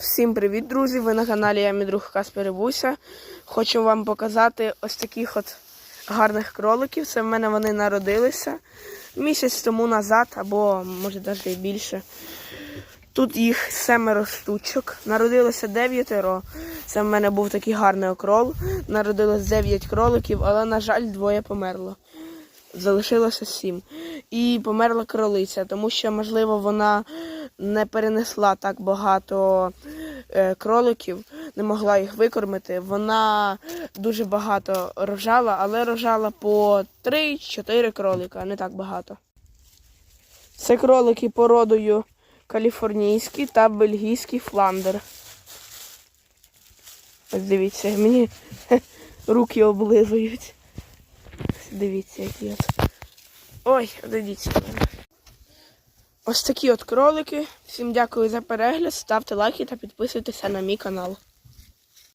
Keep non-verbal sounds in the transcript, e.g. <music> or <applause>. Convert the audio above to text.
Всім привіт, друзі! Ви на каналі я мій друг Каспер Буся. Хочу вам показати ось таких от гарних кроликів. Це в мене вони народилися місяць тому назад, або може навіть і більше. Тут їх семеро штучок. Народилося дев'ятеро. Це в мене був такий гарний окрол. Народилось дев'ять кроликів, але, на жаль, двоє померло. Залишилося сім. І померла кролиця, тому що, можливо, вона не перенесла так багато е, кроликів, не могла їх викормити. Вона дуже багато рожала, але рожала по 3-4 кролика, не так багато. Це кролики породою каліфорнійський та бельгійський фландер. Ось дивіться, мені <laughs> руки облизують. Дивіться, які от. Ой, дивіться. Ось такі от кролики. Всім дякую за перегляд. Ставте лайки та підписуйтеся на мій канал.